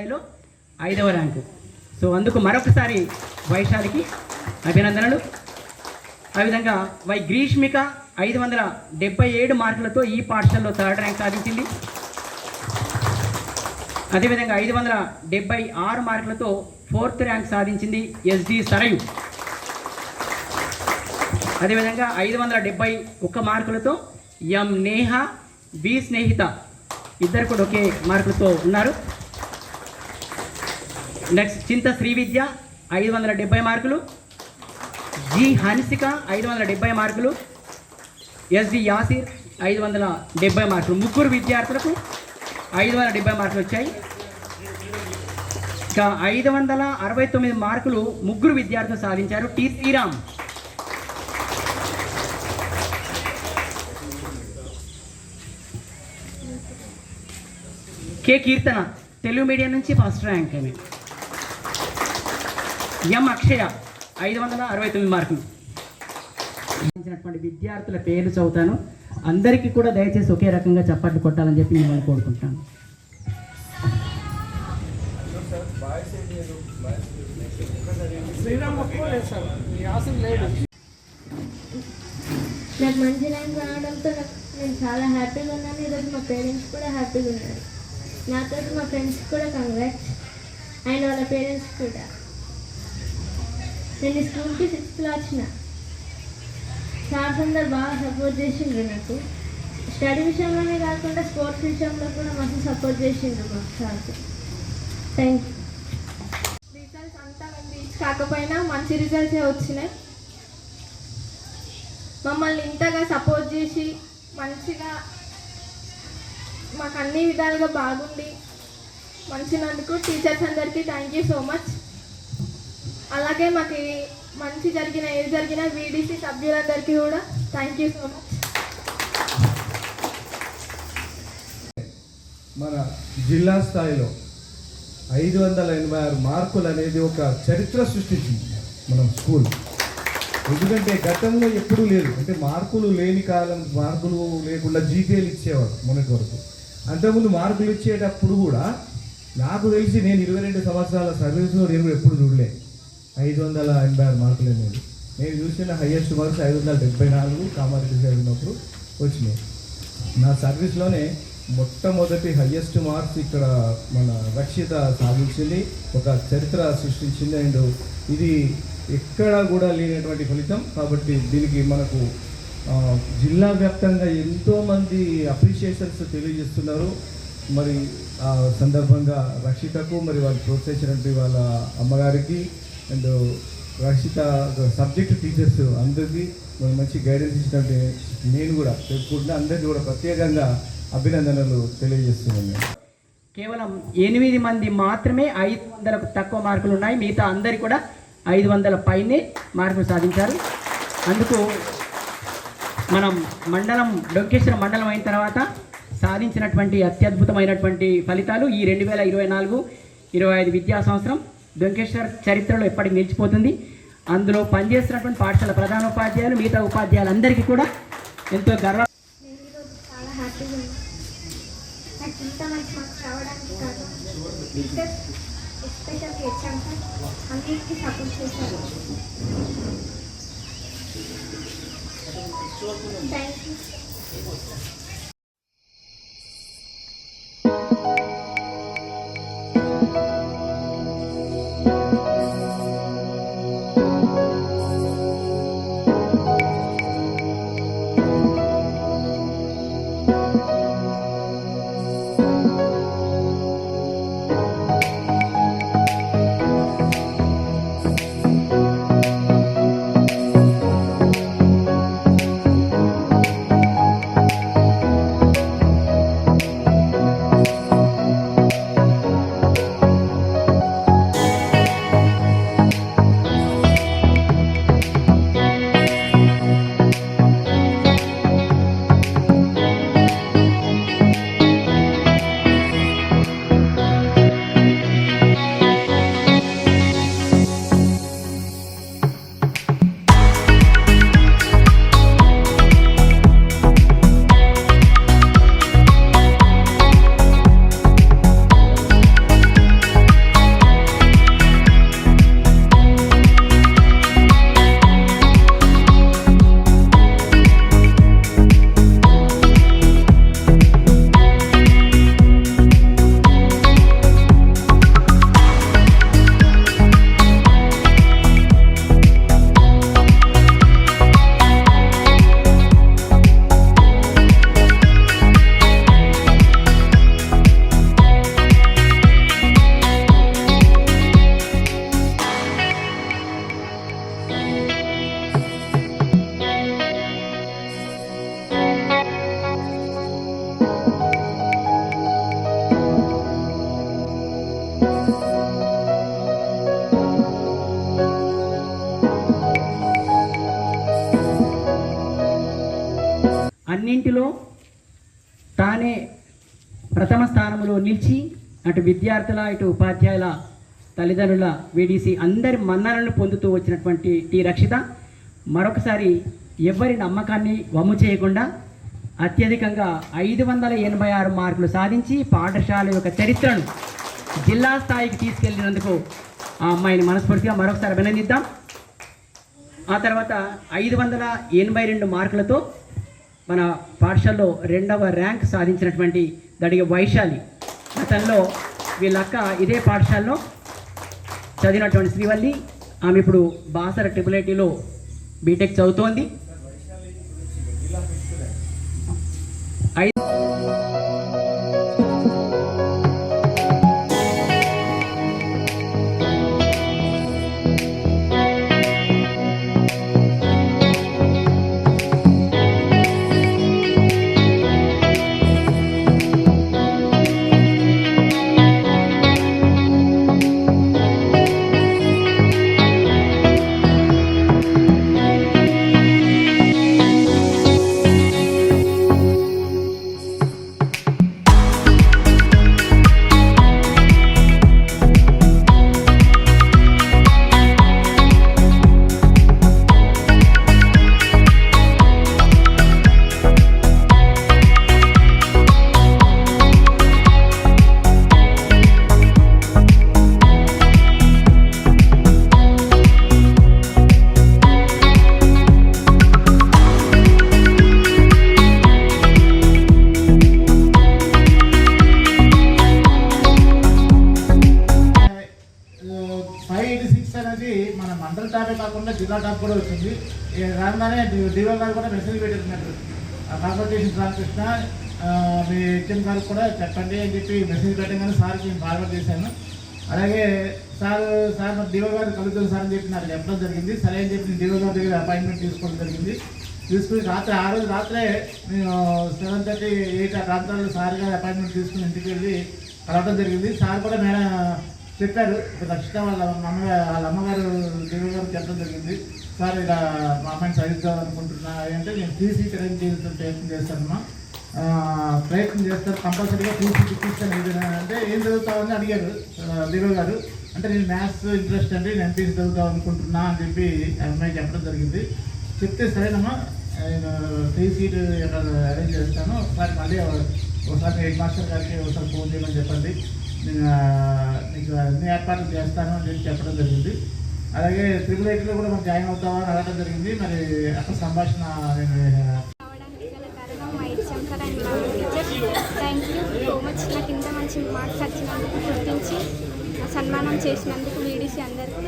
స్థాయిలో ఐదవ rank. So అందుకు మరొకసారి వైశాలికి అభినందనలు. ఆ విధంగా వై గ్రీష్మిక ఐదు వందల డెబ్బై ఏడు మార్కులతో ఈ పాఠశాలలో థర్డ్ ర్యాంక్ సాధించింది. అదేవిధంగా ఐదు వందల డెబ్బై ఆరు మార్కులతో ఫోర్త్ ర్యాంక్ సాధించింది ఎస్డి సరయు. అదేవిధంగా ఐదు వందల డెబ్బై ఒక్క మార్కులతో ఎం నేహ బి స్నేహిత. ఇద్దరు కూడా ఒకే మార్కులతో ఉన్నారు. నెక్స్ట్ చింత శ్రీ విద్య ఐదు వందల డెబ్బై మార్కులు. జి హన్సిక ఐదు వందల డెబ్బై మార్కులు. ఎస్డి యాసిర్ ఐదు వందల డెబ్బై మార్కులు. ముగ్గురు విద్యార్థులకు ఐదు వందల డెబ్బై మార్కులు వచ్చాయి. ఇక ఐదు వందల అరవై తొమ్మిది మార్కులు ముగ్గురు విద్యార్థులు సాధించారు. T Sriram. K Keerthana Telugu medium నుంచి ఫస్ట్ ర్యాంక్ ఆమె. ఎం అక్షయ ఐదు వందల అరవై తొమ్మిది మార్కులు. విద్యార్థుల పేర్లు చదువుతాను. అందరికీ కూడా దయచేసి ఒకే రకంగా చప్పట్లు కొట్టాలని చెప్పి మిమ్మల్ని కోరుకుంటాను శ్రీరామ్ నాకు మంచి ర్యాంక్ రావడంతో నేను చాలా హ్యాపీగా ఉన్నాను. ఈరోజు మా పేరెంట్స్ కూడా హ్యాపీగా ఉన్నారు. నాతో మా ఫ్రెండ్స్ కూడా కంగ్రాట్స్ అండ్ వాళ్ళ పేరెంట్స్ కూడా. నేను స్కూల్కి సిక్స్త్లో వచ్చిన. సార్స్ అందరు బాగా సపోర్ట్ చేసిండ్రు నాకు. స్టడీ విషయంలోనే కాకుండా స్పోర్ట్స్ విషయంలో కూడా మస్తు సపోర్ట్ చేసిండ్రు మాకు సార్స్ థ్యాంక్ యూ రిజల్ట్స్ అంతా మేము రీచ్ కాకపోయినా మంచి రిజల్ట్సే వచ్చినాయి. మమ్మల్ని ఇంతగా సపోర్ట్ చేసి మంచిగా మాకు అన్ని విధాలుగా బాగుండి. మంచినందుకు టీచర్స్ అందరికీ థ్యాంక్ యూ సో మచ్ అలాగే మాకు మంచి జరిగిన ఏది జరిగినా వీడీసీ సభ్యులందరికీ కూడా థ్యాంక్ యూ సో మచ్ మన జిల్లా స్థాయిలో ఐదు వందల ఎనభై ఆరు మార్కులు అనేది ఒక చరిత్ర సృష్టించింది మనం స్కూల్. ఎందుకంటే గతంలో ఎప్పుడూ లేదు. అంటే మార్కులు లేని కాలం మార్కులు లేకుండా జీపీఎలు ఇచ్చేవారు మొన్నటి వరకు. అంతకుముందు మార్కులు ఇచ్చేటప్పుడు కూడా నాకు తెలిసి నేను ఇరవై రెండు సంవత్సరాల సర్వీస్లో నేను ఎప్పుడు చూడలేదు ఐదు వందల ఎనభై ఆరు మార్కులు అనేది నేను చూసిన హయ్యెస్ట్ మార్క్స్ ఐదు వందల డెబ్బై నాలుగు కామర్స్ ఉన్నప్పుడు వచ్చినాయి. నా సర్వీస్లోనే మొట్టమొదటి హయ్యెస్ట్ మార్క్స్ ఇక్కడ మన రక్షిత సాధించింది ఒక చరిత్ర సృష్టించింది. అండ్ ఇది ఎక్కడా కూడా లేనటువంటి ఫలితం. కాబట్టి దీనికి మనకు జిల్లా వ్యాప్తంగా ఎంతోమంది అప్రిషియేషన్స్ తెలియజేస్తున్నారు. మరి ఆ సందర్భంగా రక్షితకు మరి వాళ్ళు ప్రోత్సహించినటువంటి వాళ్ళ అమ్మగారికి అండ్ రక్షిత సబ్జెక్ట్ టీచర్స్ అందరికీ మరి మంచి గైడెన్స్ ఇచ్చినట్టే నేను కూడా చెప్పుకుంటున్నా. అందరికీ కూడా ప్రత్యేకంగా అభినందనలు తెలియజేస్తున్నాను కేవలం ఎనిమిది మంది మాత్రమే ఐదు వందలకు తక్కువ మార్కులు ఉన్నాయి. మిగతా అందరి కూడా ఐదు వందల పైనే మార్కులు సాధించారు. అందుకు మనం మండలం డొంకేశ్వర మండలం అయిన తర్వాత సాధించినటువంటి అత్యద్భుతమైనటువంటి ఫలితాలు ఈ రెండు వేల ఇరవై నాలుగు ఇరవై ఐదు విద్యా సంవత్సరం డొంకేశ్వర్ చరిత్రలో ఎప్పటికి నిలిచిపోతుంది అందులో పనిచేస్తున్నటువంటి పాఠశాల ప్రధానోపాధ్యాయులు మిగతా ఉపాధ్యాయులందరికీ కూడా ఎంతో గర్వ Thank you. అన్నింటిలో తానే ప్రథమ స్థానంలో నిలిచి అటు విద్యార్థుల ఇటు ఉపాధ్యాయుల తల్లిదండ్రుల వీడీసీ అందరి మన్ననలు పొందుతూ వచ్చినటువంటి టి. రక్షిత. మరొకసారి ఎవరి నమ్మకాన్ని వమ్ము చేయకుండా అత్యధికంగా ఐదు వందల ఎనభై ఆరు మార్కులు సాధించి పాఠశాల యొక్క చరిత్రను జిల్లా స్థాయికి తీసుకెళ్ళినందుకు ఆ అమ్మాయిని మనస్ఫూర్తిగా మరొకసారి అభినందిద్దాం. ఆ తర్వాత ఐదు వందల ఎనభై రెండు మార్కులతో మన పాఠశాలలో రెండవ ర్యాంక్ సాధించినటువంటి దడిగ వైశాలి. గతంలో వీళ్ళక్క ఇదే పాఠశాలలో చదివినటువంటి శ్రీవల్లి. ఆమె ఇప్పుడు బాసర ట్రిపుల్ ఐటీలో బీటెక్ చదువుతోంది. మన కాకుండా జిల్లా టాప్ కూడా వచ్చింది. రాగానే డివో గారు కూడా మెసేజ్ పెట్టినట్టు. కాన్సల్టేషన్ రామకృష్ణ మీ హెచ్ఎం గారు కూడా చెప్పండి అని చెప్పి మెసేజ్ పెట్టగానే సార్కి నేను ఫార్వర్డ్ చేశాను. అలాగే సార్ సార్ మరి డివో గారు కలుగుతారు సార్ అని చెప్పి నాకు చెప్పడం జరిగింది. సరే అని చెప్పి నేను డివో గారి దగ్గర అపాయింట్మెంట్ తీసుకోవడం జరిగింది. తీసుకుని రాత్రి ఆ రోజు రాత్రే నేను సెవెన్ థర్టీ ఎయిట్ ఆ ప్రాంతాల్లో సార్ గారి అపాయింట్మెంట్ తీసుకుని ఇంటికి వెళ్ళి కలవడం జరిగింది. సార్ కూడా మేడం చెప్పారు. ఇప్పుడు ఖచ్చితంగా వాళ్ళ అమ్మగారు వాళ్ళ అమ్మగారు దేవి గారు చెప్పడం జరిగింది. సార్ ఇలా మా అమ్మాయిని చదివిద్దాం అనుకుంటున్నా అంటే నేను టీసీ అరేంజ్ చేయడం ప్రయత్నం చేస్తానమ్మా ప్రయత్నం చేస్తాను కంపల్సరీగా టీసీ ఇప్పిస్తాను అంటే ఏం చదువుతావని అడిగారు ఆ, గారు. అంటే నేను మ్యాథ్స్ ఇంట్రెస్ట్ అండి నేను ఎంపీసీ చదువుతాం అనుకుంటున్నా అని చెప్పి ఆ అమ్మాయి చెప్పడం జరిగింది. చెప్తే సరేనమ్మా నేను టీ సీట్ అరేంజ్ చేస్తాను. ఒకసారి మళ్ళీ ఒకసారి హెడ్ మాస్టర్ గారికి ఒకసారి ఫోన్ చేయమని చెప్పండి. నీకు అన్ని ఏర్పాట్లు చేస్తాను అని చెప్పి చెప్పడం జరిగింది. అలాగే త్రిపుల్ ఎయిట్లో కూడా మనం జాయిన్ అవుతామని అడగడం జరిగింది. మరి అక్కడ సంభాషణ నేను థ్యాంక్ యూ సో మచ్ నాకు ఇంత మంచి మార్క్స్ వచ్చినందుకు గుర్తించి సన్మానం చేసినందుకు వీడిసి అందరికీ.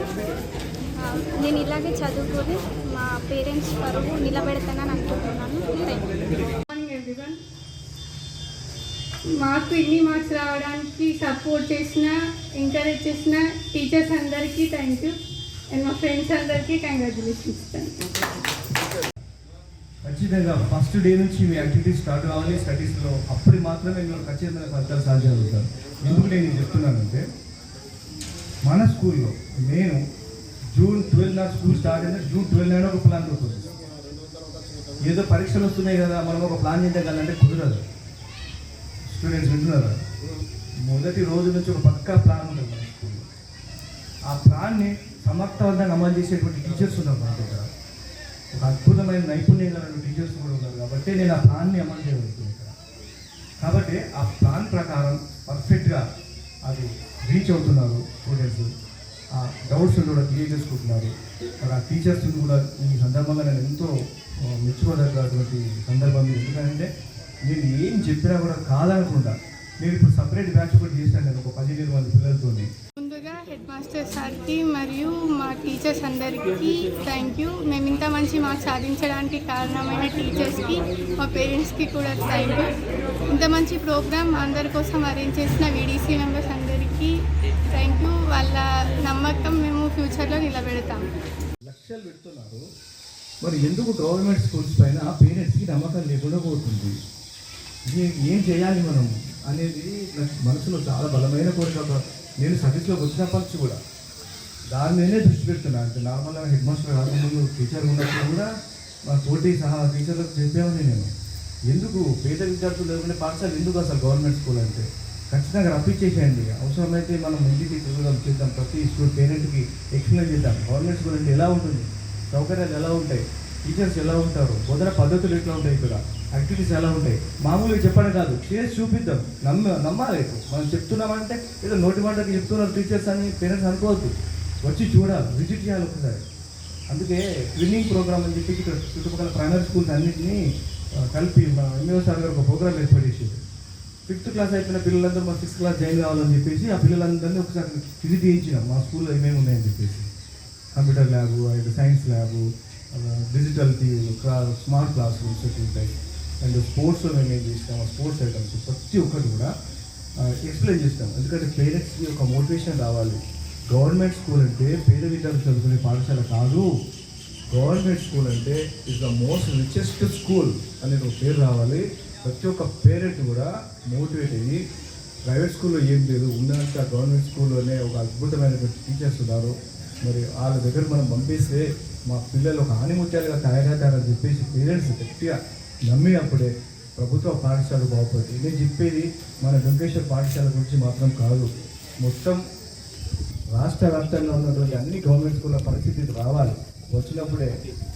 నేను ఇలాగే చదువుకొని మా పేరెంట్స్ పరువు నిలబెడతానని అనుకుంటున్నాను. థ్యాంక్ యూ మాకు ఇన్ని మార్క్స్ రావడానికి సపోర్ట్ చేసిన ఎంకరేజ్ చేసిన టీచర్స్ అందరికీ థ్యాంక్ యూ అండ్ మా ఫ్రెండ్స్ అందరికీ కంగ్రాచులేషన్స్ థ్యాంక్ ఖచ్చితంగా ఫస్ట్ డే నుంచి మీ యాక్టివిటీస్ స్టార్ట్ కావాలి. స్టడీస్లో అప్పుడు మాత్రమే మీరు ఖచ్చితంగా ఫలితాలు సాధ్యమవుతారు ఎందుకు నేను చెప్తున్నానంటే మన స్కూల్లో నేను జూన్ ట్వెల్వ్ నా స్కూల్ స్టార్ట్ అయినా జూన్ ట్వెల్వ్ అయినా ఒక ప్లాన్ ఉంటుంది ఏదో పరీక్షలు వస్తున్నాయి కదా మనం ఒక ప్లాన్ చేయగలంటే కుదరదు. స్టూడెంట్స్ వింటున్నారా? మొదటి రోజు నుంచి ఒక పక్కా ప్లాన్ ఉంటుంది స్కూల్లో ఆ ప్లాన్ని సమర్థవంతంగా అమలు చేసేటువంటి టీచర్స్ ఉన్నారు మా దగ్గర. ఒక అద్భుతమైన నైపుణ్యం గల టీచర్స్ కూడా ఉన్నారు కాబట్టి నేను ఆ ప్లాన్ని అమలు చేయగలుగుతున్నాను ఇక్కడ కాబట్టి ఆ ప్లాన్ ప్రకారం పర్ఫెక్ట్గా అది రీచ్ అవుతున్నారు స్టూడెంట్స్ ఆ డౌట్స్ కూడా క్లియర్ చేసుకుంటున్నారు. మరి ఆ టీచర్స్ కూడా ఈ సందర్భంగా నేను ఎంతో మెచ్చుకోదగ్గటువంటి సందర్భం ఎందుకంటే నేను ఏం చెప్పినా కూడా కాదనకుండా నేను ఇప్పుడు సపరేట్ బ్యాచ్ ఒకటి చేశాను నేను ఒక పదిహేను మంది పిల్లలతోని. ముందుగా హెడ్ మాస్టర్ సార్కి మరియు మా టీచర్స్ అందరికీ థ్యాంక్ యూ మేము ఇంత మంచి మార్క్స్ సాధించడానికి కారణమైన టీచర్స్కి మా పేరెంట్స్కి కూడా థ్యాంక్ యూ ఇంత మంచి ప్రోగ్రామ్ అందరి కోసం అరేంజ్ చేసిన వీడీసీ మెంబర్స్ అందరికీ థ్యాంక్ యూ వాళ్ళ నమ్మకం మేము ఫ్యూచర్లో నిలబెడతాం. లక్షలు పెడుతున్నారు. మరి ఎందుకు గవర్నమెంట్ స్కూల్స్ పైన పేరెంట్స్కి నమ్మకం లేకుండా పోతుంది? ఏం చేయాలి మనం అనేది నాకు మనసులో చాలా బలమైన కోరిక. నేను సర్వీస్లోకి వచ్చినప్పటి నుంచి కూడా. దాని మీదనే దృష్టి పెడుతున్నా. అంటే నార్మల్గా హెడ్ మాస్టర్ కాకముందు టీచర్ ఉన్నప్పుడు కూడా మా తోటి సహా టీచర్లకు చెప్పామని నేను. ఎందుకు? పేద విద్యార్థులు లేకుండా పాఠశాల ఎందుకు అసలు గవర్నమెంట్ స్కూల్ అంటే? ఖచ్చితంగా రప్పించేసేయండి. అవసరమైతే మనం ఇంటికి చూద్దాం చేద్దాం. ప్రతి స్కూల్ పేరెంట్కి ఎక్స్ప్లెయిన్ చేద్దాం. గవర్నమెంట్ స్కూల్ అంటే ఎలా ఉంటుంది? సౌకర్యాలు ఎలా ఉంటాయి? టీచర్స్ ఎలా ఉంటారు? బోధన పద్ధతులు ఎట్లా ఉంటాయి ఇక్కడ? యాక్టివిటీస్ ఎలా ఉంటాయి? మామూలుగా చెప్పడం కాదు. చేసి చూపిద్దాం. నమ్మ నమ్మాలి. మనం చెప్తున్నామంటే ఏదో నోటి మాటకి చెప్తున్నారు టీచర్స్ అని పేరెంట్స్ అనుకోవద్దు. వచ్చి చూడాలి. విజిట్ చేయాలి ఒకసారి. అందుకే ట్విన్నింగ్ ప్రోగ్రామ్ అని చెప్పి ఇక్కడ చుట్టుపక్కల ప్రైమరీ స్కూల్స్ అన్నింటినీ కలిపి మా ఎంఏఓ సార్ గారు ఒక ప్రోగ్రామ్ ఏర్పాటు ఫిఫ్త్ క్లాస్ అయిపోయిన పిల్లలందరూ మా సిక్స్త్ క్లాస్ జాయిన్ కావాలని చెప్పేసి ఆ పిల్లలందరినీ ఒకసారి విజిట్ చేయించినాం మా స్కూల్లో ఏమేమి ఉన్నాయని చెప్పేసి. Computer lab and science lab digital టీవీలు క్లా స్మార్ట్ క్లాస్ రూమ్స్ ఉంటాయి. అండ్ స్పోర్ట్స్లో మేము ఏం చేస్తాము స్పోర్ట్స్ ఐటమ్స్. ప్రతి ఒక్కటి కూడా ఎక్స్ప్లెయిన్ చేస్తాం. ఎందుకంటే పేరెంట్స్కి ఒక మోటివేషన్ రావాలి. గవర్నమెంట్ స్కూల్ అంటే పేద విద్యార్థులు చదువుకునే పాఠశాల కాదు. గవర్నమెంట్ స్కూల్ అంటే is the most richest school అనేది ఒక పేరు రావాలి. ప్రతి ఒక్క పేరెంట్ కూడా మోటివేట్ అయ్యి ప్రైవేట్ స్కూల్లో ఏం లేదు. ఉన్నంత గవర్నమెంట్ స్కూల్లోనే ఒక అద్భుతమైనటువంటి టీచర్స్ ఉన్నారు. మరి వాళ్ళ దగ్గర మనం పంపిస్తే మా పిల్లలు ఒక ఆనిముత్యాలుగా తయారవుతారని చెప్పేసి పేరెంట్స్ గట్టిగా నమ్మి అప్పుడే ప్రభుత్వ పాఠశాల బాగుపడుతుంది. నేను చెప్పేది మన వెంకటేశ్వర పాఠశాల గురించి మాత్రం కాదు. మొత్తం రాష్ట్ర వ్యాప్తంగా ఉన్నటువంటి అన్ని గవర్నమెంట్ స్కూళ్ళ పరిస్థితి రావాలి. వచ్చినప్పుడే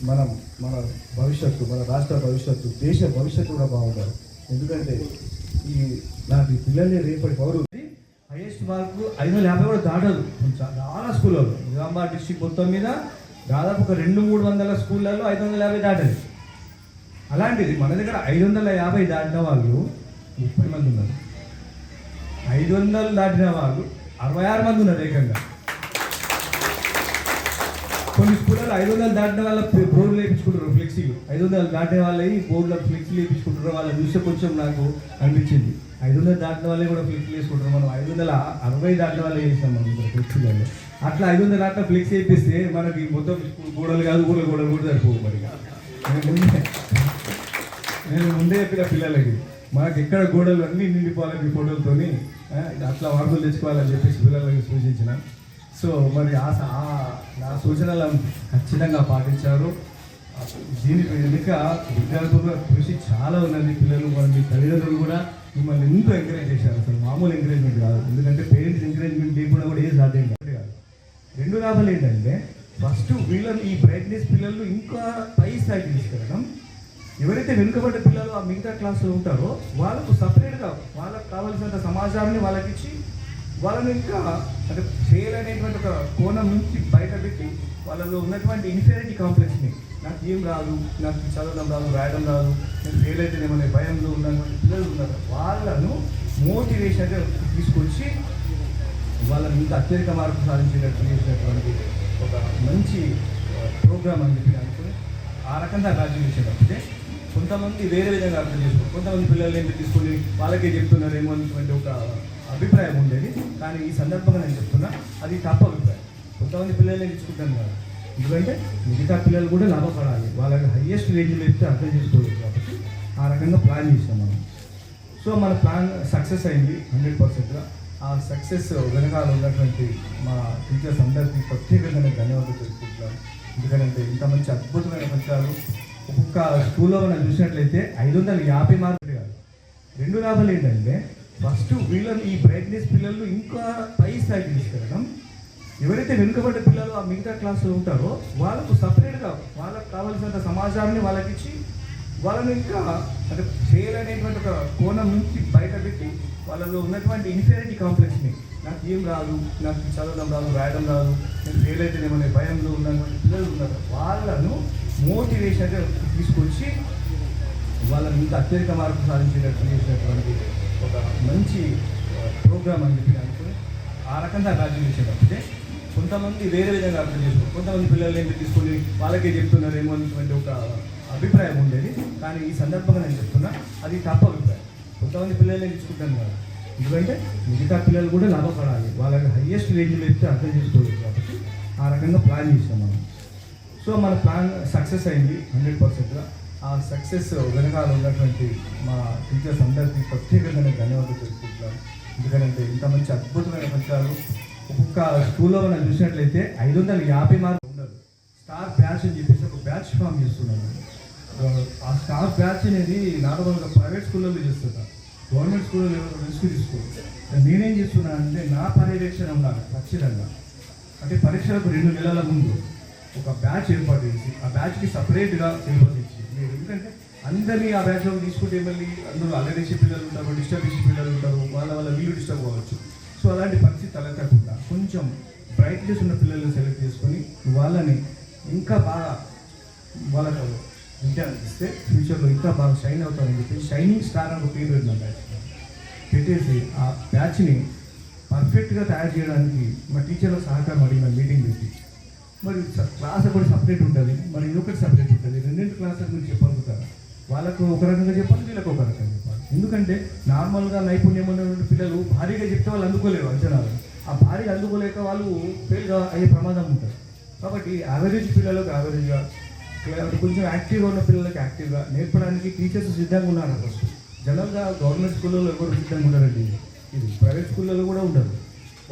మనం మన భవిష్యత్తు మన రాష్ట్ర భవిష్యత్తు దేశ భవిష్యత్తు కూడా బాగుంటారు ఎందుకంటే ఈ నాకు పిల్లల్ని రేపటి పౌరు హైయెస్ట్ మార్కు ఐదు వందల యాభై కూడా దాటదు. చాలా స్కూళ్ళలో. నిజామాబాద్ డిస్టిక్ మొత్తం మీద దాదాపు ఒక రెండు మూడు వందల స్కూళ్ళల్లో ఐదు వందల యాభై దాటది. అలాంటిది మన దగ్గర ఐదు వందల యాభై దాటిన వాళ్ళు ముప్పై మంది ఉన్నారు. ఐదు వందలు దాటిన వాళ్ళు అరవై ఆరు మంది ఉన్నారు ఏకంగా. కొన్ని స్కూళ్ళలో ఐదు వందలు దాటిన వాళ్ళ బోర్డులు వేయించుకుంటారు ఫ్లెక్సీలు. ఐదు వందలు దాటిన వాళ్ళవి బోర్డులో ఫ్లెక్సీలు వేయించుకుంటారు వాళ్ళ చూస్తే కొంచెం నాకు అనిపించింది. ఐదు వందలు దాటిన వాళ్ళే కూడా ఫ్లెక్సీలు వేసుకుంటారు మనం ఐదు వందల అరవై దాటిన వాళ్ళే వేస్తాం మనం ఇక్కడ ఫ్లెక్సీలలో. అట్లా ఐదు వందల దాటిన ఫ్లెక్సీ వేపిస్తే మనకి మొత్తం గోడలు కాదు గోడలు గోడలు కూడా సరిపోవు మరి నేను ముందే చెప్పిన పిల్లలకి మనకి ఎక్కడ గోడలు అన్నీ నిండిపోవాలని ఫోటోలతోని అట్లా వార్తలు తెచ్చుకోవాలని చెప్పేసి పిల్లలకి సూచించిన. సో మరి ఆ ఆ నా సూచనలను ఖచ్చితంగా పాటించారు. దీని వెనుక విద్యార్థుల కృషి చాలా ఉన్నది పిల్లలు మరి మీ తల్లిదండ్రులు కూడా మిమ్మల్ని ఎంతో ఎంకరేజ్ చేశారు. అసలు మామూలు ఎంకరేజ్మెంట్ కాదు. ఎందుకంటే పేరెంట్స్ ఎంకరేజ్మెంట్ లేకుండా కూడా ఏం సాధ్యం కాదు. కాదు రెండు లాభాలు ఏంటంటే ఫస్ట్ వీళ్ళని ఈ బ్రైట్నెస్ పిల్లలు ఇంకా పై స్థాయికి తీసుకెళ్ళడం ఎవరైతే వెనుకబడ్డ పిల్లలు ఆ మిగతా క్లాస్లో ఉంటారో వాళ్ళకు సపరేట్గా వాళ్ళకు కావాల్సినంత సమాచారాన్ని వాళ్ళకి ఇచ్చి వాళ్ళని ఇంకా అంటే ఫెయిల్ అనేటువంటి ఒక కోణం నుంచి బయటపెట్టి వాళ్ళలో ఉన్నటువంటి ఇన్ఫీరియారిటీ కాంప్లెక్స్ని నాకు ఏం రాదు నాకు చదవడం రాదు రాయడం రాదు నేను ఫెయిల్ అయితే ఏమన్నా భయంలో ఉన్నటువంటి పిల్లలు ఉన్నారు. వాళ్ళను మోటివేషన్గా తీసుకొచ్చి వాళ్ళని ఇంకా అత్యధిక మార్పు సాధించేటట్టు చేసినటువంటి ఒక మంచి ప్రోగ్రామ్ అని చెప్పి అనుకుని ఆ రకంగా రాజ్యం చేసేటప్పుడే కొంతమంది వేరే విధంగా అర్థం చేసుకోరు కొంతమంది పిల్లల్ని ఏంటి తీసుకొని వాళ్ళకే చెప్తున్నారేమో అనేటువంటి ఒక అభిప్రాయం ఉండేది. కానీ ఈ సందర్భంగా నేను చెప్తున్నా అది తప్ప అభిప్రాయం. కొంతమంది పిల్లల్ని తీసుకుంటాను కాదు. ఎందుకంటే మిగతా పిల్లలు కూడా లాభపడాలి. వాళ్ళకి హయ్యెస్ట్ రేంజ్లో చెప్తే అర్థం చేసుకోలేదు కాబట్టి ఆ రకంగా ప్లాన్ చేసాం మనం. సో మన ప్లాన్ సక్సెస్ అయింది హండ్రెడ్ పర్సెంట్గా ఆ సక్సెస్ వెనకాల ఉన్నటువంటి మా టీచర్స్ అందరికీ ప్రత్యేకంగా నేను ధన్యవాదాలు తెలుసుకుంటున్నాను ఎందుకంటే ఇంత మంచి అద్భుతమైన ఫలితాలు ఒక్కొక్క స్కూల్లో మనం చూసినట్లయితే ఐదు వందల యాభై మార్కులు కాదు. రెండు లాభాలు ఏంటంటే ఫస్ట్ వీళ్ళని ఈ బ్రైట్నెస్ పిల్లలు ఇంకా పై స్థాయికి తీసుకెళ్ళడం. ఎవరైతే వెనుకబడ్డ పిల్లలు ఆ మిగతా క్లాసులో ఉంటారో వాళ్ళకు సపరేట్గా వాళ్ళకు కావాల్సినంత సమాచారాన్ని వాళ్ళకి ఇచ్చి వాళ్ళని ఇంకా అంటే ఫెయిల్ అనేటువంటి ఒక కోణం నుంచి బయటపెట్టి వాళ్ళలో ఉన్నటువంటి ఇన్ఫీరియారిటీ కాంప్లెక్స్ని నాకు ఏం రాదు నాకు చదవడం రాదు రాయడం రాదు నేను ఫెయిల్ అయితే భయంలో ఉన్నటువంటి పిల్లలు ఉన్నారు. వాళ్ళను మోటివేషన్గా తీసుకొచ్చి వాళ్ళని ఇంకా అత్యధిక మార్పు సాధించేటట్టు చేసినటువంటి ఒక మంచి ప్రోగ్రామ్ అని చెప్పి అనుకుని ఆ రకంగా రాజ్యం చేసేటప్పుడే కొంతమంది వేరే విధంగా అర్థం చేసుకోరు కొంతమంది పిల్లలు ఏంటి తీసుకొని వాళ్ళకే చెప్తున్నారేమో అనేటువంటి ఒక అభిప్రాయం ఉండేది. కానీ ఈ సందర్భంగా నేను చెప్తున్నా అది తప్ప అభిప్రాయం. కొంతమంది పిల్లల్ని తీసుకుంటాను కాదు. ఎందుకంటే మిగతా పిల్లలు కూడా లాభపడాలి. వాళ్ళకి హయ్యెస్ట్ రేంజ్లో చెప్తే అర్థం చేసుకోలేదు కాబట్టి ఆ రకంగా ప్లాన్ చేసాం మనం. సో మన ప్లాన్ సక్సెస్ అయింది హండ్రెడ్ పర్సెంట్గా ఆ సక్సెస్ వెనకాల ఉన్నటువంటి మా టీచర్స్ అందరికీ ప్రత్యేకంగా నేను ధన్యవాదాలు తెలుసుకుంటున్నాను ఎందుకంటే ఇంత మంచి అద్భుతమైన ఫలితాలు ఒక్కొక్క స్కూల్లో మనం చూసినట్లయితే ఐదు వందల యాభై మార్కులు ఉండదు. స్టార్ బ్యాచ్ అని చెప్పేసి ఒక బ్యాచ్ ఫామ్ చేస్తున్నాను ఆ స్టార్ బ్యాచ్ అనేది నార్మల్గా ప్రైవేట్ స్కూళ్ళలో చేస్తున్నారు గవర్నమెంట్ స్కూల్లో ఎవరు రిస్క్ తీసుకోరు. నేనేం చేస్తున్నాను అంటే నా పర్యవేక్షణ ఉండాలి ఖచ్చితంగా. అంటే పరీక్షలకు రెండు నెలల ముందు. ఒక బ్యాచ్ ఏర్పాటు చేసి ఆ బ్యాచ్కి సపరేట్గా సిలబస్ ఇచ్చి మీరు ఎందుకంటే అందరినీ ఆ బ్యాచ్లో తీసుకుంటే మళ్ళీ అందరూ అల్లరేసి పిల్లలు ఉంటారు డిస్టర్బ్ చేసే పిల్లలు ఉంటారు వాళ్ళ వల్ల వీళ్ళు డిస్టర్బ్ అవ్వచ్చు సో అలాంటి పరిస్థితి తలెత్తకుండా కొంచెం బ్రైట్నెస్ ఉన్న పిల్లల్ని సెలెక్ట్ చేసుకొని వాళ్ళని ఇంకా బాగా వాళ్ళకు విద్య ఇస్తే ఫ్యూచర్లో ఇంకా బాగా షైన్ అవుతామని చెప్పి షైనింగ్ స్టార్ అని ఒక పేరు పెట్టిన బ్యాచ్ పెట్టేసి ఆ బ్యాచ్ని పర్ఫెక్ట్గా తయారు చేయడానికి మా టీచర్ల సహకారం అడిగిన మీటింగ్ పెట్టి మరి క్లాస్ ఒకటి సపరేట్ ఉంటుంది. మరి ఇదొకటి సపరేట్ ఉంటుంది. రెండింటి క్లాసులకు గురించి చెప్పగలుగుతారు? వాళ్ళకు ఒక రకంగా చెప్పాలి వీళ్ళకి ఒక రకంగా చెప్పాలి. ఎందుకంటే నార్మల్గా నైపుణ్యం ఉన్నటువంటి పిల్లలు భారీగా చెప్తే వాళ్ళు అందుకోలేరు అంచనాలు. ఆ భారీగా అందుకోలేక వాళ్ళు ఫెయిల్ అయ్యే ప్రమాదం ఉంటుంది. కాబట్టి యావరేజ్ పిల్లలకు యావరేజ్గా కొంచెం యాక్టివ్గా ఉన్న పిల్లలకి యాక్టివ్గా నేర్పడానికి టీచర్స్ సిద్ధంగా ఉన్నారు ఫస్ట్ జనరల్గా గవర్నమెంట్ స్కూళ్ళలో ఎవరు సిద్ధంగా ఉన్నారండి ఇది ప్రైవేట్ స్కూళ్ళలో కూడా ఉండదు.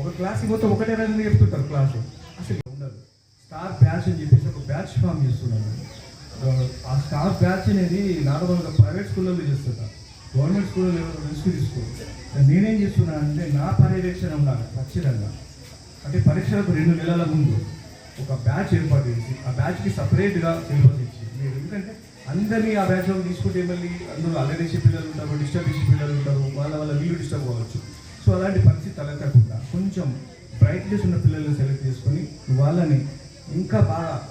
ఒక క్లాస్ మొత్తం ఒకటే రకంగా చెప్తుంటారు క్లాసు స్టార్ బ్యాచ్ అని చెప్పేసి ఒక బ్యాచ్ ఫామ్ చేస్తున్నాను ఆ స్టార్ బ్యాచ్ అనేది నార్మల్గా ప్రైవేట్ స్కూళ్ళలో చేస్తున్నారు గవర్నమెంట్ స్కూల్లో ఎవరు రిస్క్ తీసుకోరు. నేనేం చేస్తున్నాను అంటే నా పర్యవేక్షణ ఉండాలి ఖచ్చితంగా. అంటే పరీక్షలకు రెండు నెలల ముందు ఒక బ్యాచ్ ఏర్పాటు చేసి ఆ బ్యాచ్కి సపరేట్గా సిలబస్ ఇచ్చి మీరు ఎందుకంటే అందరినీ ఆ బ్యాచ్లో తీసుకుంటే మళ్ళీ అందరూ అల్లరేసి పిల్లలు ఉంటారు డిస్టర్బ్ చేసే పిల్లలు ఉంటారు వాళ్ళ వల్ల వీళ్ళు డిస్టర్బ్ అవ్వచ్చు. సో అలాంటి పరిస్థితి తలెత్తకుండా కొంచెం బ్రైట్నెస్ ఉన్న పిల్లల్ని సెలెక్ట్ చేసుకొని వాళ్ళని ఇంకా బాగా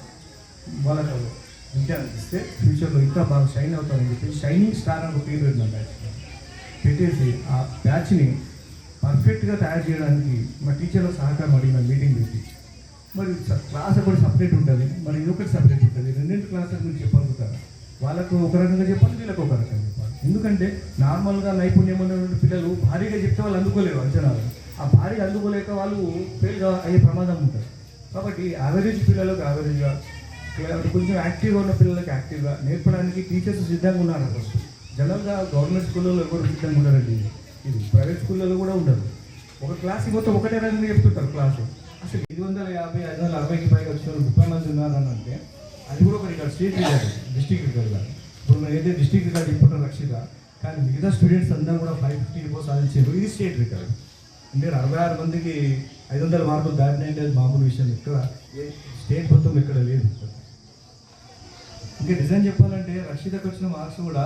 వాళ్ళకు ఇంకా ఇస్తే ఫ్యూచర్లో ఇంకా బాగా షైన్ అవుతామని చెప్పి షైనింగ్ స్టార్ అని ఒక పేరు పెట్టిన బ్యాచ్. పెట్టేసి ఆ బ్యాచ్ని పర్ఫెక్ట్గా తయారు చేయడానికి మా టీచర్ల సహకారం అడిగిన మీటింగ్ పెట్టి. మరి క్లాస్ ఒకటి సపరేట్ ఉంటుంది. మరి ఇంకొకటి సపరేట్ ఉంటుంది. రెండింటి క్లాసుల గురించి చెప్పగలుగుతారు? వాళ్ళకు ఒక రకంగా చెప్పాలి వీళ్ళకు ఒక రకంగా చెప్పాలి. ఎందుకంటే నార్మల్గా నైపుణ్యం ఉన్నటువంటి పిల్లలు భారీగా చెప్తే వాళ్ళు అందుకోలేరు అంచనాలు. ఆ భారీగా అందుకోలేక వాళ్ళు ఫెయిల్ అయ్యే ప్రమాదం ఉంటుంది. కాబట్టి యావరేజ్ పిల్లలకు యావరేజ్గా కొంచెం యాక్టివ్గా ఉన్న పిల్లలకు యాక్టివ్గా నేర్పడానికి టీచర్స్ సిద్ధంగా ఉన్నారు ఫస్ట్ జనరల్గా గవర్నమెంట్ స్కూళ్ళలో ఎవరు సిద్ధంగా ఉన్నారండి ఇది ప్రైవేట్ స్కూళ్ళలో కూడా ఉండదు. ఒక క్లాస్ మొత్తం ఒకటే రకంగా చెప్తుంటారు క్లాసు అసలు ఐదు వందల యాభై ఐదు వందల అరవైకి పైగా వచ్చిన ముప్పై మంది ఉన్నారని అంటే అది కూడా ఒక స్టేట్ రికార్డ్ డిస్ట్రిక్ట్ రికార్డ్ ఇప్పుడు మనం ఏదైతే డిస్ట్రిక్ట్ రికార్డ్ ఇప్పుడు రక్షిత కానీ మిగతా స్టూడెంట్స్ అందరూ కూడా ఫైవ్ ఫిఫ్టీ ఎబో సాధించారు ఇది స్టేట్ రికార్డ్ అంటే అరవై ఆరు మందికి ఐదు వందల మార్కులు దాటినాయంటే అది మామూలు విషయం ఇక్కడ స్టేట్ మొత్తం ఇక్కడ లేదు. ఇంకా డిజైన్ చెప్పాలంటే రక్షితకు వచ్చిన మార్క్స్ కూడా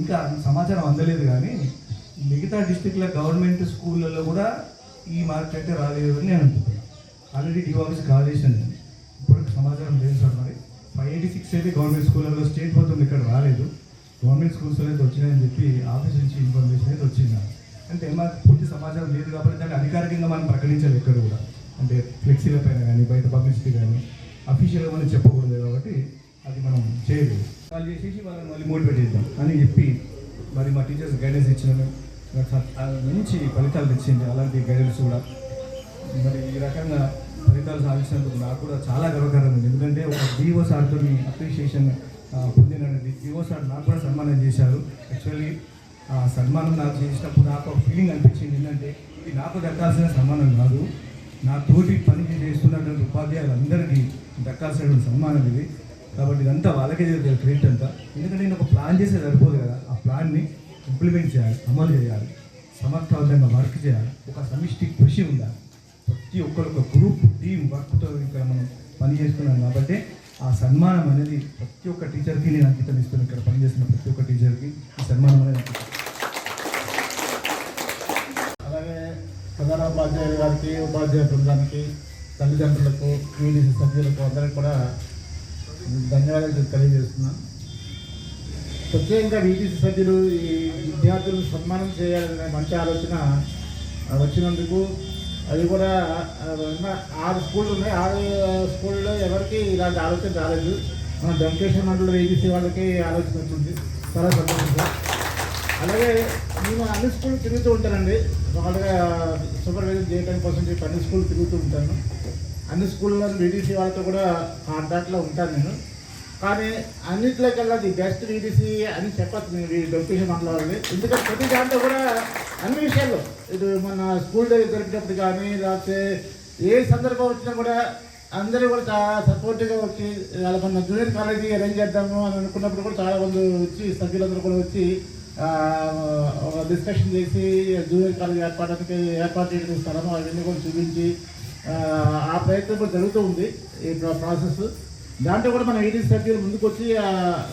ఇంకా సమాచారం అందలేదు కానీ మిగతా డిస్టిక్ల గవర్నమెంట్ స్కూళ్ళల్లో కూడా ఈ మార్క్ అయితే రాలేదు అని నేను అనుకుంటున్నాను ఆల్రెడీ డివాల్స్ కాల్ చేశాను ఇప్పుడు సమాచారం లేదు సార్ మరి. ఫైవ్ ఎయిటీ సిక్స్ అయితే గవర్నమెంట్ స్కూళ్ళలో స్టేట్ మొత్తం ఇక్కడ రాలేదు. గవర్నమెంట్ స్కూల్స్లో అయితే వచ్చినాయని చెప్పి ఆఫీస్ నుంచి ఇన్ఫర్మేషన్ అయితే వచ్చింది. నాకు. అంటే మాకు పూర్తి సమాచారం లేదు కాబట్టి దాన్ని అధికారికంగా మనం ప్రకటించాలి ఎక్కడ కూడా. అంటే ఫ్లెక్సీల పైన కానీ బయట పబ్లిసిటీ కానీ అఫీషియల్గా మనం చెప్పకూడదు కాబట్టి అది మనం చేయలేదు. వాళ్ళు చేసేసి వాళ్ళని మళ్ళీ మోటివేట్ చేద్దాం అని చెప్పి మరి మా టీచర్స్ గైడెన్స్ ఇచ్చిన మంచి ఫలితాలు తెచ్చింది. అలాంటి గైడెన్స్ కూడా. మరి ఈ రకంగా ఫలితాలు సాధించినందుకు నాకు కూడా చాలా గర్వకారం ఉంది. ఎందుకంటే ఒక డిఓ సార్తో అప్రిషియేషన్ పొందిన డిఓ సార్ నాకు కూడా సన్మానం చేశారు. యాక్చువల్లీ సన్మానం నాకు చేసినప్పుడు నాకు ఒక ఫీలింగ్ అనిపించింది ఏంటంటే ఇది నాకు దక్కాల్సిన సన్మానం కాదు. నా తోటి పని చేస్తున్నటువంటి ఉపాధ్యాయులందరికీ దక్కాల్సినటువంటి సన్మానం ఇది. కాబట్టి ఇదంతా వాళ్ళకే క్రెడిట్ అంతా. ఎందుకంటే నేను ఒక ప్లాన్ చేస్తే సరిపోదు కదా. ఆ ప్లాన్ని ఇంప్లిమెంట్ చేయాలి అమలు చేయాలి సమర్థవంతంగా వర్క్ చేయాలి. ఒక సమిష్టి కృషి ఉండాలి. ప్రతి ఒక్కరు ఒక గ్రూప్ టీం వర్క్తో ఇక్కడ మనం పని చేస్తున్నాం కాబట్టి ఆ సన్మానం అనేది ప్రతి ఒక్క టీచర్కి నేను అంకితం ఇస్తున్నాను. ఇక్కడ పనిచేస్తున్న ప్రతి ఒక్క టీచర్కి ఈ సన్మానం అనేది అంకితం అలాగే ప్రధాన ఉపాధ్యాయులు గారికి ఉపాధ్యాయ బృందానికి తల్లిదండ్రులకు యూనిసి సభ్యులకు అందరికీ కూడా ధన్యవాదాలు తెలియజేస్తున్నాను. ప్రత్యేకంగా వీటీసీ సభ్యులు ఈ విద్యార్థులను సన్మానం చేయాలనే మంచి ఆలోచన వచ్చినందుకు అది కూడా ఆరు స్కూళ్ళు ఉన్నాయి. ఆరు స్కూళ్ళలో ఎవరికి ఇలాంటి ఆలోచన రాలేదు. మన వెంకటేశ్వర మండలి వీటీసీ వాళ్ళకి ఆలోచన వచ్చింది. చాలా సంతోషంగా అలాగే నేను అన్ని స్కూల్ తిరుగుతూ ఉంటానండి మామూలుగా సూపర్వైజర్ చేయడానికి కోసం చెప్పి అన్ని స్కూల్ తిరుగుతూ ఉంటాను అన్ని స్కూల్లో బీటీసీ వాళ్ళతో కూడా కాంటాక్ట్లో ఉంటాను నేను. కానీ అన్నింటిలోకెల్లా ది బెస్ట్ వీడిసి అని చెప్పచ్చు నేను ఈ డొక్కేషన్ వాళ్ళని ఎందుకంటే ప్రతి దాంట్లో కూడా అన్ని విషయాల్లో ఇటు మన స్కూల్ డే జరిపినప్పుడు కానీ లేకపోతే ఏ సందర్భం వచ్చినా కూడా అందరూ కూడా చాలా సపోర్టివ్గా వచ్చి వాళ్ళ మన జూనియర్ కాలేజీ అరేంజ్ చేద్దాము అని అనుకున్నప్పుడు కూడా చాలా మంది వచ్చి సభ్యులందరూ కూడా వచ్చి ఒక డిస్కషన్ చేసి జూనియర్ కాలేజ్ ఏర్పాటానికి ఏర్పాటు చేయడం స్థలం అవన్నీ కూడా చూపించి ఆ, ప్రయత్నం కూడా జరుగుతూ ఉంది ఈ ప్రాసెస్ దాంట్లో కూడా మన ఈడీ సభ్యులు ముందుకు వచ్చి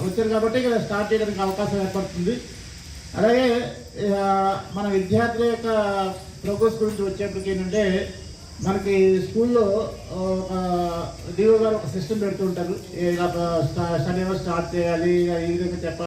వచ్చారు కాబట్టి ఇక్కడ స్టార్ట్ చేయడానికి అవకాశం ఏర్పడుతుంది. అలాగే మన విద్యార్థుల యొక్క ప్రోగ్రెస్ గురించి వచ్చేప్పటికి ఏంటంటే మనకి స్కూల్లో ఒక డిఓ గారు ఒక సిస్టమ్ పెడుతుంటారు స్టడీ స్టార్ట్ చేయాలి ఈ విధంగా చెప్పాలి